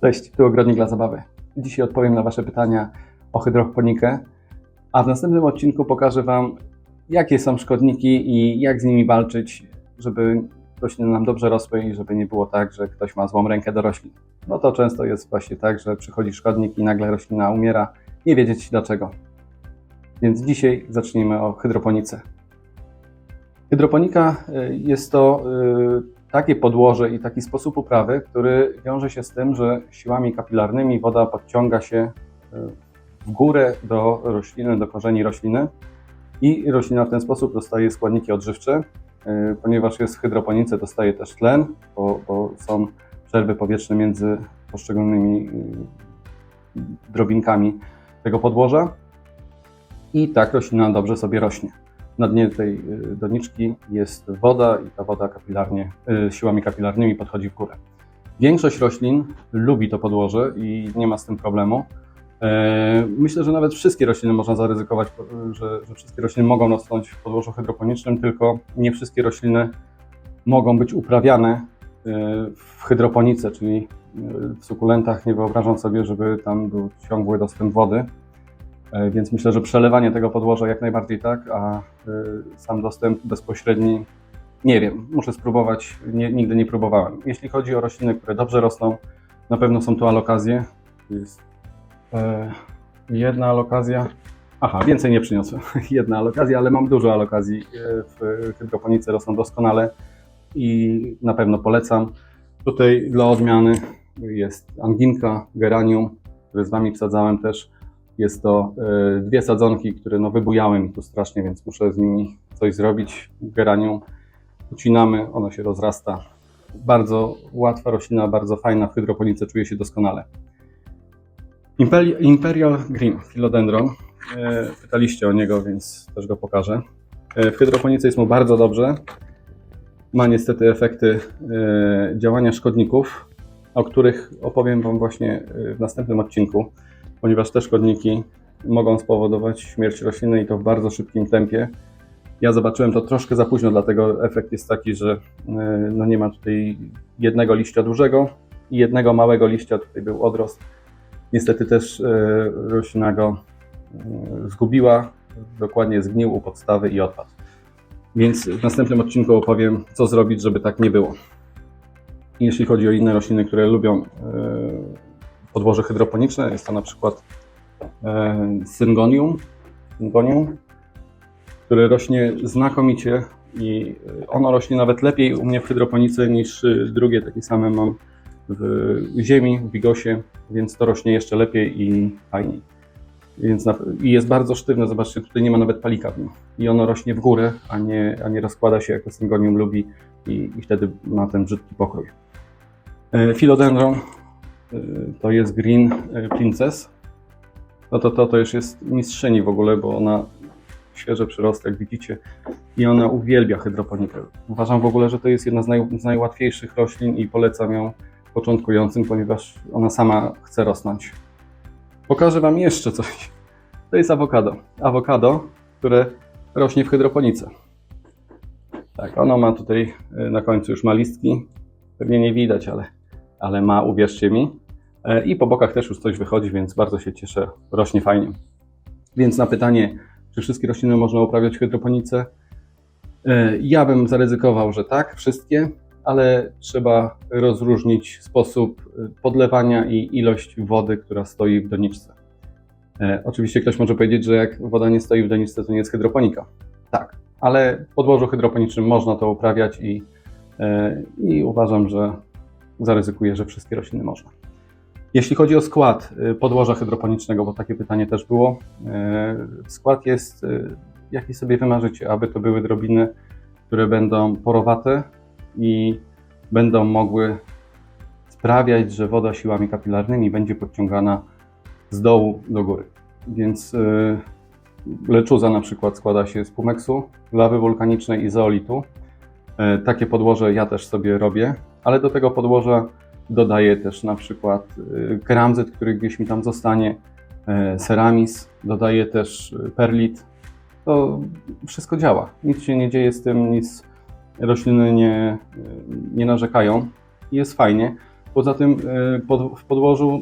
Cześć, tu Ogrodnik dla Zabawy. Dzisiaj odpowiem na Wasze pytania o hydroponikę, a w następnym odcinku pokażę Wam, jakie są szkodniki i jak z nimi walczyć, żeby rośliny nam dobrze rosły i żeby nie było tak, że ktoś ma złą rękę do roślin. No to często jest właśnie tak, że przychodzi szkodnik i nagle roślina umiera, nie wiedzieć dlaczego. Więc dzisiaj zacznijmy o hydroponice. Hydroponika y, jest to y, takie podłoże i taki sposób uprawy, który wiąże się z tym, że siłami kapilarnymi woda podciąga się y, w górę do rośliny, do korzeni rośliny i roślina w ten sposób dostaje składniki odżywcze. Y, Ponieważ jest w hydroponice, dostaje też tlen, bo, bo są przerwy powietrzne między poszczególnymi y, drobinkami tego podłoża. I tak roślina dobrze sobie rośnie. Na dnie tej y, doniczki jest woda i ta woda kapilarnie, y, siłami kapilarnymi podchodzi w górę. Większość roślin lubi to podłoże i nie ma z tym problemu. E, Myślę, że nawet wszystkie rośliny można zaryzykować, że, że wszystkie rośliny mogą rosnąć w podłożu hydroponicznym, tylko nie wszystkie rośliny mogą być uprawiane y, w hydroponice, czyli y, w sukulentach nie wyobrażam sobie, żeby tam był ciągły dostęp wody. E, Więc myślę, że przelewanie tego podłoża jak najbardziej tak, a y, sam dostęp bezpośredni nie wiem, muszę spróbować, nie, nigdy nie próbowałem. Jeśli chodzi o rośliny, które dobrze rosną, na pewno są to alokazje. Jest e, jedna alokazja. Aha, więcej nie przyniosłem. Jedna alokazja, ale mam dużo alokazji e, w hydroponice, rosną doskonale i na pewno polecam. Tutaj dla odmiany jest anginka, geranium, które z Wami wsadzałem też. Jest to e, dwie sadzonki, które no wybujały mi tu strasznie, więc muszę z nimi coś zrobić. Geranium ucinamy, ono się rozrasta. Bardzo łatwa roślina, bardzo fajna w hydroponice, czuje się doskonale. Imperi- Imperial Green, Philodendron. E, Pytaliście o niego, więc też go pokażę. E, W hydroponice jest mu bardzo dobrze. Ma niestety efekty działania szkodników, o których opowiem Wam właśnie w następnym odcinku, ponieważ te szkodniki mogą spowodować śmierć rośliny i to w bardzo szybkim tempie. Ja zobaczyłem to troszkę za późno, dlatego efekt jest taki, że e, no nie ma tutaj jednego liścia dużego i jednego małego liścia. Tutaj był odrost. Niestety też e, roślina go e, zgubiła, dokładnie zgnił u podstawy i odpadł. Więc w następnym odcinku opowiem, co zrobić, żeby tak nie było. Jeśli chodzi o inne rośliny, które lubią podłoże hydroponiczne, jest to na przykład e, syngonium, syngonium, które rośnie znakomicie i ono rośnie nawet lepiej u mnie w hydroponice niż y, drugie takie same mam w ziemi, w bigosie, więc to rośnie jeszcze lepiej i fajniej. Więc na, I jest bardzo sztywne, zobaczcie, tutaj nie ma nawet palika w nim. I ono rośnie w górę, a nie, a nie rozkłada się, jak syngonium lubi i, i wtedy ma ten brzydki pokrój. E, Philodendron e, to jest Green e, Princess. No to, to, to już jest mistrzyni w ogóle, bo ona świeże przyrosty, jak widzicie, i ona uwielbia hydroponikę. Uważam w ogóle, że to jest jedna z, naj, z najłatwiejszych roślin i polecam ją początkującym, ponieważ ona sama chce rosnąć. Pokażę Wam jeszcze coś. To jest awokado. Awokado, które rośnie w hydroponice. Tak, ono ma tutaj y, na końcu już ma listki. Pewnie nie widać, ale, ale ma, uwierzcie mi. E, I po bokach też już coś wychodzi, więc bardzo się cieszę. Rośnie fajnie. Więc na pytanie, czy wszystkie rośliny można uprawiać w hydroponice? E, Ja bym zaryzykował, że tak, wszystkie, ale trzeba rozróżnić sposób e, podlewania i ilość wody, która stoi w doniczce. Oczywiście ktoś może powiedzieć, że jak woda nie stoi w doniczce, to nie jest hydroponika. Tak, ale w podłożu hydroponicznym można to uprawiać i, i uważam, że zaryzykuję, że wszystkie rośliny można. Jeśli chodzi o skład y, podłoża hydroponicznego, bo takie pytanie też było, y, skład jest y, jaki sobie wymarzycie, aby to były drobiny, które będą porowate i będą mogły sprawiać, że woda siłami kapilarnymi będzie podciągana z dołu do góry. Więc leczuza na przykład składa się z pumeksu, lawy wulkanicznej i zeolitu. Takie podłoże ja też sobie robię, ale do tego podłoża Dodaję też na przykład keramzyt, który gdzieś mi tam zostanie, ceramis, dodaję też y, perlit. To wszystko działa. Nic się nie dzieje z tym, nic rośliny nie, nie narzekają. Jest fajnie. Poza tym pod, w podłożu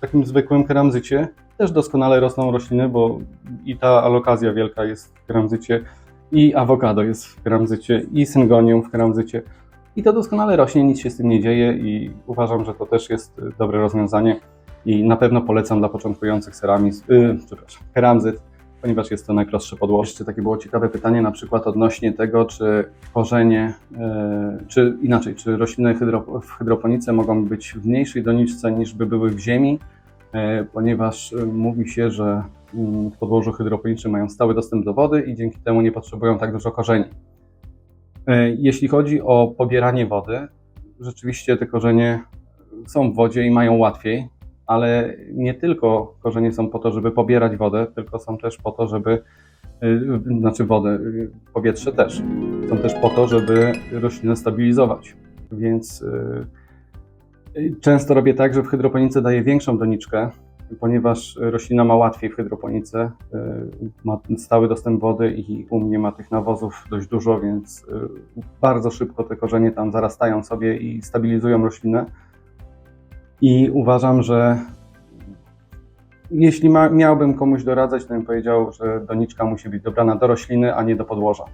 takim zwykłym keramzycie też doskonale rosną rośliny, bo i ta alokazja wielka jest w keramzycie, i awokado jest w keramzycie, i syngonium w keramzycie. I to doskonale rośnie, nic się z tym nie dzieje i uważam, że to też jest y, dobre rozwiązanie i na pewno polecam dla początkujących ceramizm, yy, przepraszam, keramzyt, ponieważ jest to najprostsze podłoże. Jeszcze takie było ciekawe pytanie na przykład odnośnie tego, czy korzenie, yy, czy inaczej, czy rośliny hydro, w hydroponice mogą być w mniejszej doniczce niż by były w ziemi, ponieważ yy, mówi się, że yy, w podłożu hydroponicznym mają stały dostęp do wody i dzięki temu nie potrzebują tak dużo korzeni. Yy, Jeśli chodzi o pobieranie wody, rzeczywiście te korzenie są w wodzie i mają łatwiej, ale nie tylko korzenie są po to, żeby pobierać wodę, tylko są też po to, żeby, znaczy wodę, powietrze też, są też po to, żeby roślinę stabilizować. Więc często robię tak, że w hydroponice daję większą doniczkę, ponieważ roślina ma łatwiej w hydroponice, y, ma stały dostęp wody i u mnie ma tych nawozów dość dużo, więc y, bardzo szybko te korzenie tam zarastają sobie i stabilizują roślinę. I uważam, że jeśli ma, miałbym komuś doradzać, to bym powiedział, że doniczka musi być dobrana do rośliny, a nie do podłoża.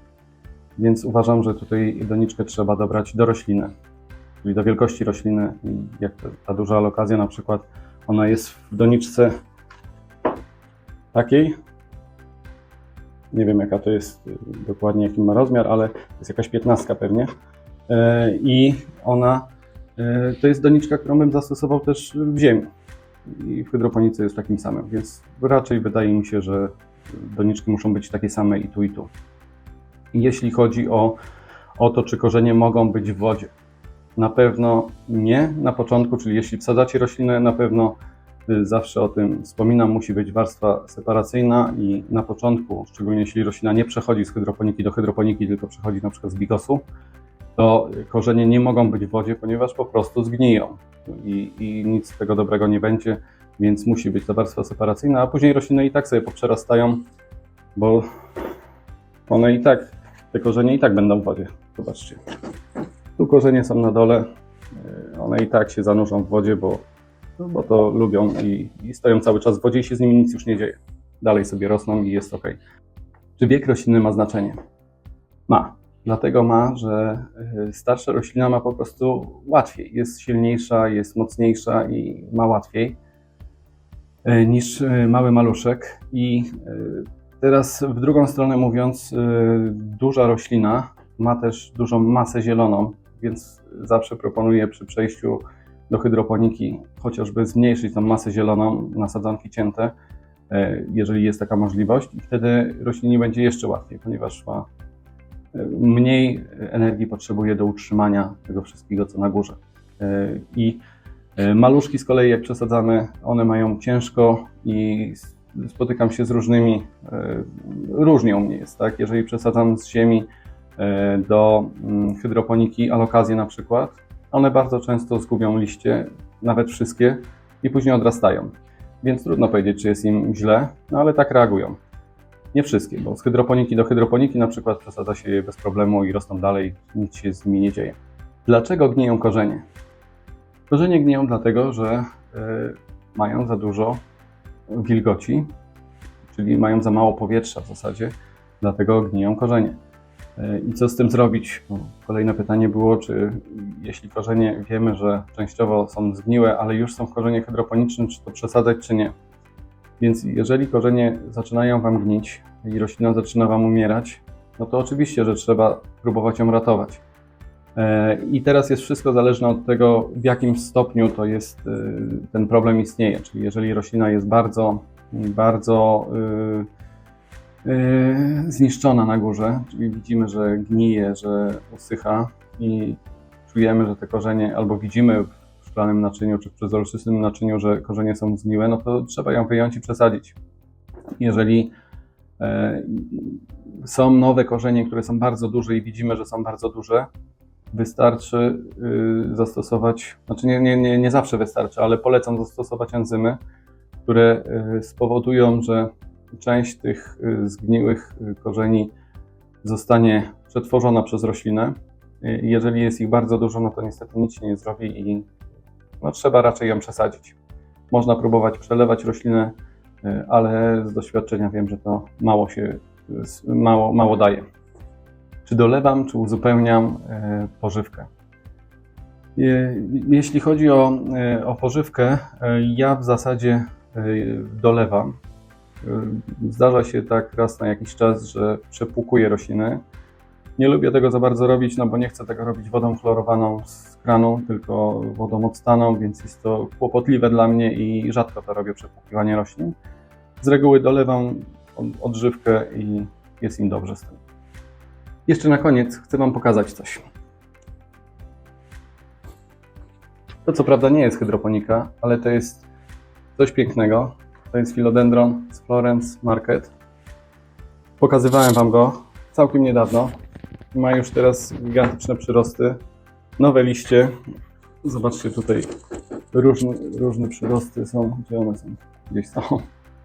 Więc uważam, że tutaj doniczkę trzeba dobrać do rośliny, czyli do wielkości rośliny. Jak ta, duża alokazja na przykład, ona jest w doniczce takiej. Nie wiem jaka to jest y, dokładnie, jaki ma rozmiar, ale to jest jakaś piętnastka pewnie. E, I ona E, To jest doniczka, którą bym zastosował też w ziemi. I w hydroponice jest takim samym, więc raczej wydaje mi się, że doniczki muszą być takie same i tu, i tu. Jeśli chodzi o, o to, czy korzenie mogą być w wodzie, na pewno nie na początku, czyli jeśli wsadzacie roślinę, na pewno y, zawsze o tym wspominam, musi być warstwa separacyjna i na początku, szczególnie jeśli roślina nie przechodzi z hydroponiki do hydroponiki, tylko przechodzi na przykład z bigosu, to korzenie nie mogą być w wodzie, ponieważ po prostu zgniją i, i nic z tego dobrego nie będzie, więc musi być ta warstwa separacyjna, a później rośliny i tak sobie poprzerastają, bo one i tak, te korzenie i tak będą w wodzie. Zobaczcie. Tu korzenie są na dole, yy, one i tak się zanurzą w wodzie, bo, no bo to lubią i, i stoją cały czas w wodzie i się z nimi nic już nie dzieje. Dalej sobie rosną i jest ok. Czy wiek rośliny ma znaczenie? Ma. Dlatego ma, że y, starsza roślina ma po prostu łatwiej. Jest silniejsza, jest mocniejsza i ma łatwiej y, niż mały maluszek. I teraz w drugą stronę mówiąc, duża roślina ma też dużą masę zieloną, więc zawsze proponuję przy przejściu do hydroponiki chociażby zmniejszyć tą masę zieloną na sadzonki cięte, jeżeli jest taka możliwość i wtedy roślinie będzie jeszcze łatwiej, ponieważ ma mniej energii potrzebuje do utrzymania tego wszystkiego, co na górze. E, I e, maluszki z kolei, jak przesadzamy, one mają ciężko i spotykam się z różnymi, e, różnie u mnie jest, tak? Jeżeli przesadzam z ziemi do mm, hydroponiki alokazję na przykład, one bardzo często zgubią liście, nawet wszystkie, i później odrastają. Więc trudno powiedzieć, czy jest im źle, no ale tak reagują. Nie wszystkie, bo z hydroponiki do hydroponiki na przykład przesadza się je bez problemu i rosną dalej, nic się z nimi nie dzieje. Dlaczego gniją korzenie? Korzenie gniją dlatego, że y, mają za dużo wilgoci, czyli mają za mało powietrza w zasadzie, dlatego gniją korzenie. I co z tym zrobić? Kolejne pytanie było, czy jeśli korzenie wiemy, że częściowo są zgniłe, ale już są w korzenie hydroponicznym, czy to przesadzać, czy nie? Więc jeżeli korzenie zaczynają Wam gnić i roślina zaczyna Wam umierać, no to oczywiście, że trzeba próbować ją ratować. E, I teraz jest wszystko zależne od tego, w jakim stopniu to jest, e, ten problem istnieje. Czyli jeżeli roślina jest bardzo, bardzo e, zniszczona na górze, czyli widzimy, że gnije, że usycha i czujemy, że te korzenie, albo widzimy szklanym naczyniu czy w przezroczystym naczyniu, że korzenie są zgniłe, no to trzeba ją wyjąć i przesadzić. Jeżeli e, są nowe korzenie, które są bardzo duże i widzimy, że są bardzo duże, wystarczy y, zastosować, znaczy nie, nie, nie, nie zawsze wystarczy, ale polecam zastosować enzymy, które y, spowodują, że część tych y, zgniłych y, korzeni zostanie przetworzona przez roślinę. Y, Jeżeli jest ich bardzo dużo, no to niestety nic się nie zrobi i no, trzeba raczej ją przesadzić. Można próbować przelewać roślinę, ale z doświadczenia wiem, że to mało się, mało, mało daje. Czy dolewam, czy uzupełniam pożywkę? Je- Jeśli chodzi o, o pożywkę, ja w zasadzie dolewam. Y, Zdarza się tak raz na jakiś czas, że przepłukuję rośliny. Nie lubię tego za bardzo robić, no bo nie chcę tego robić wodą chlorowaną z kranu, tylko wodą odstaną, więc jest to kłopotliwe dla mnie i rzadko to robię przepłukiwanie roślin. Z reguły dolewam od- odżywkę i jest im dobrze z tym. Jeszcze na koniec chcę Wam pokazać coś. To co prawda nie jest hydroponika, ale to jest coś pięknego. To jest Philodendron z Florence Market. Pokazywałem Wam go całkiem niedawno. Ma już teraz gigantyczne przyrosty, nowe liście. Zobaczcie tutaj, różne, różne przyrosty są. Gdzie one są? Gdzieś są.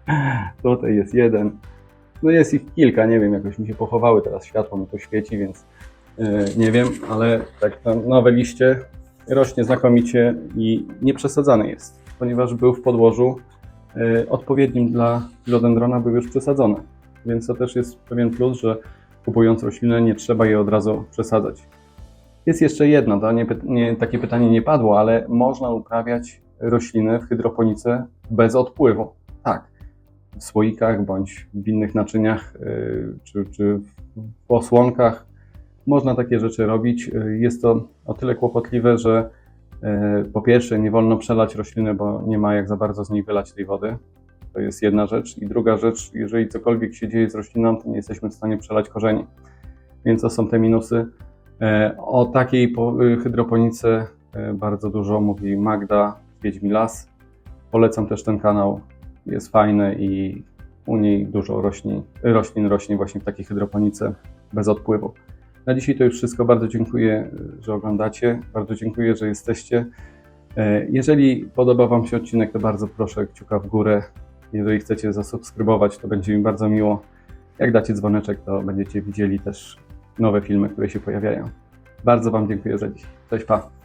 Tutaj jest jeden. No jest ich kilka, nie wiem, jakoś mi się pochowały teraz światło mi to świeci, więc yy, nie wiem, ale tak nowe liście rośnie znakomicie i nie przesadzany jest, ponieważ był w podłożu odpowiednim dla philodendrona był już przesadzony. Więc to też jest pewien plus, że kupując roślinę nie trzeba jej od razu przesadzać. Jest jeszcze jedno, to nie, nie, takie pytanie nie padło, ale można uprawiać rośliny w hydroponice bez odpływu. Tak, w słoikach bądź w innych naczyniach yy, czy, czy w osłonkach można takie rzeczy robić. Yy, Jest to o tyle kłopotliwe, że po pierwsze nie wolno przelać rośliny, bo nie ma jak za bardzo z niej wylać tej wody. To jest jedna rzecz. I druga rzecz, jeżeli cokolwiek się dzieje z rośliną, to nie jesteśmy w stanie przelać korzeni. Więc to są te minusy. E, O takiej y, hydroponice e, bardzo dużo mówi Magda z Wiedźmi Las. Polecam też ten kanał. Jest fajny i u niej dużo roślin, roślin rośnie właśnie w takiej hydroponice bez odpływu. Na dzisiaj to już wszystko. Bardzo dziękuję, że oglądacie. Bardzo dziękuję, że jesteście. E, Jeżeli podoba Wam się odcinek, to bardzo proszę kciuka w górę. Jeżeli chcecie zasubskrybować, to będzie mi bardzo miło. Jak dacie dzwoneczek, to będziecie widzieli też nowe filmy, które się pojawiają. Bardzo Wam dziękuję za dziś. Cześć, pa!